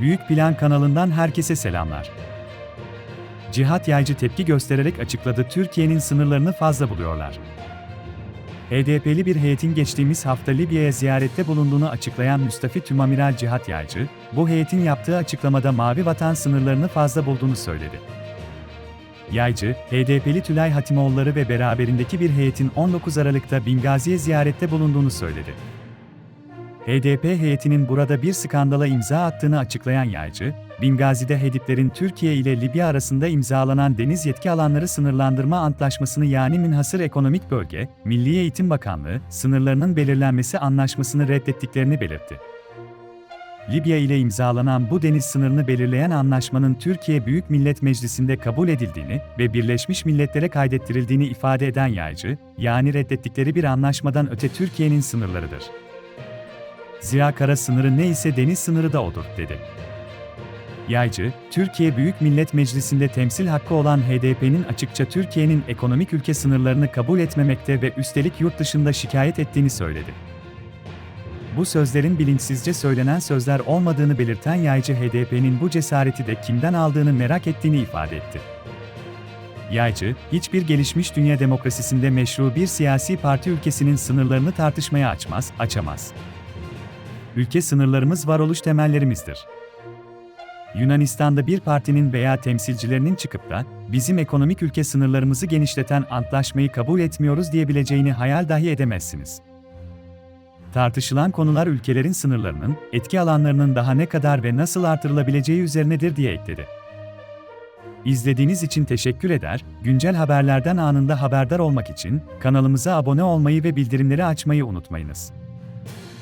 Büyük Plan kanalından herkese selamlar. Cihat Yaycı tepki göstererek açıkladı Türkiye'nin sınırlarını fazla buluyorlar. HDP'li bir heyetin geçtiğimiz hafta Libya'ya ziyarette bulunduğunu açıklayan Müstafi Tümamiral Cihat Yaycı, bu heyetin yaptığı açıklamada Mavi Vatan sınırlarını fazla bulduğunu söyledi. Yaycı, HDP'li Tülay Hatimoğulları ve beraberindeki bir heyetin 19 Aralık'ta Bingazi'ye ziyarette bulunduğunu söyledi. HDP heyetinin burada bir skandala imza attığını açıklayan Yaycı, Bingazi'de Hediplerin Türkiye ile Libya arasında imzalanan deniz yetki alanları sınırlandırma antlaşmasını yani münhasır ekonomik bölge, Milli Eğitim Bakanlığı, sınırlarının belirlenmesi anlaşmasını reddettiklerini belirtti. Libya ile imzalanan bu deniz sınırını belirleyen anlaşmanın Türkiye Büyük Millet Meclisi'nde kabul edildiğini ve Birleşmiş Milletler'e kaydettirildiğini ifade eden Yaycı, yani reddettikleri bir anlaşmadan öte Türkiye'nin sınırlarıdır. Zira kara sınırı ne ise deniz sınırı da odur, dedi. Yaycı, Türkiye Büyük Millet Meclisi'nde temsil hakkı olan HDP'nin açıkça Türkiye'nin ekonomik ülke sınırlarını kabul etmemekte ve üstelik yurt dışında şikayet ettiğini söyledi. Bu sözlerin bilinçsizce söylenen sözler olmadığını belirten Yaycı HDP'nin bu cesareti de kimden aldığını merak ettiğini ifade etti. Yaycı, hiçbir gelişmiş dünya demokrasisinde meşru bir siyasi parti ülkesinin sınırlarını tartışmaya açmaz, açamaz. Ülke sınırlarımız varoluş temellerimizdir. Yunanistan'da bir partinin veya temsilcilerinin çıkıp da bizim ekonomik ülke sınırlarımızı genişleten antlaşmayı kabul etmiyoruz diyebileceğini hayal dahi edemezsiniz. Tartışılan konular ülkelerin sınırlarının, etki alanlarının daha ne kadar ve nasıl artırılabileceği üzerinedir diye ekledi. İzlediğiniz için teşekkür eder, güncel haberlerden anında haberdar olmak için kanalımıza abone olmayı ve bildirimleri açmayı unutmayınız.